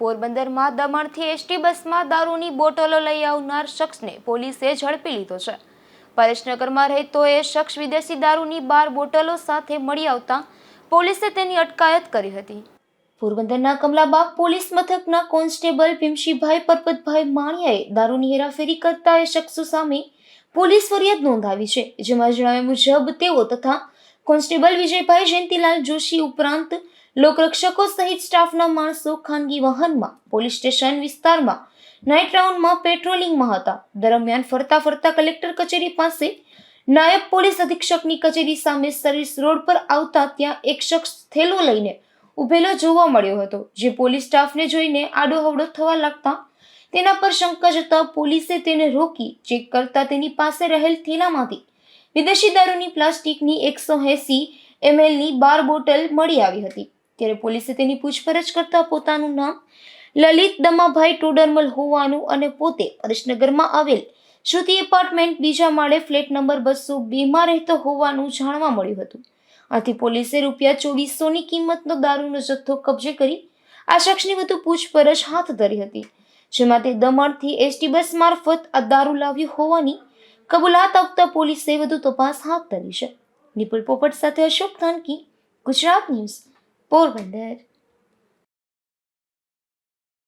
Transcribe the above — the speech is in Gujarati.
પોરબંદરમાં દમણથી એસટી બસમાં દારૂની બોટલો લઈ આવનાર શખ્સને પોલીસે ઝડપી લીધો છે. પરેશનગરમાં રહેતો એ શખ્સ વિદેશી દારૂની બાર બોટલો સાથે મળી આવતા પોલીસે તેની અટકાયત કરી હતી. પોરબંદરના કમલાબાગ પોલીસ મથકના કોન્સ્ટેબલ ભીમશીભાઈ પરપતભાઈ માણિયાએ દારૂની હેરાફેરી કરતા એ શખ્સો સામે પોલીસ ફરિયાદ નોંધાવી છે, જેમાં જણાવ્યા મુજબ તેઓ તથા કોન્સ્ટેબલ વિજયભાઈ જયંતિલાલ જોશી ઉપરાંત લોકરક્ષકો સહિત સ્ટાફના માણસો ખાનગી વાહનમાં, પોલીસ સ્ટેશન વિસ્તારમાં, નાઇટ રાઉન્ડમાં પેટ્રોલિંગમાં હતા. દરમિયાન ફરતા ફરતા કલેક્ટર કચેરી પાસે નાયબ પોલીસ અધિક્ષકની કચેરી સામે સર્વિસ રોડ પર આવતા ત્યાં એક શખ્સ થેલો લઈને ઉભેલો જોવા મળ્યો હતો, જે પોલીસ સ્ટાફને જોઈને આડોહવડો થવા લાગતા તેના પર શંકા જતા પોલીસે તેને રોકી, ચેક કરતા તેની પાસે રહેલ થેલામાંથી વિદેશી દારૂની પ્લાસ્ટિકની એકસો એંસી એમએલની બાર બોટલ મળી આવી હતી. ત્યારે પોલીસે તેની પૂછપરછ કરતા પોતાનું નામ લલિત દમાભાઈ ટોડરમલ હોવાનું અને પોતે પરેશનગરમાં આવેલ શ્રુતિ એપાર્ટમેન્ટ બીજા માળે ફ્લેટ નંબર બસો બેમાં રહેતો હોવાનું જાણવા મળ્યું હતું. આથી પોલીસે રૂપિયા ચોવીસોની કિંમતનો દારૂનો જથ્થો કબજે કરી આ શખ્સની વધુ પૂછપરછ હાથ ધરી હતી, જેમાં તે દમણથી એસટી બસ મારફત આ દારૂ લાવ્યું હોવાની કબૂલાત આપતા પોલીસે વધુ તપાસ હાથ ધરી છે. નિપુલ પોપટ સાથે અશોક થાનકી, ગુજરાત ન્યૂઝ. Porbandar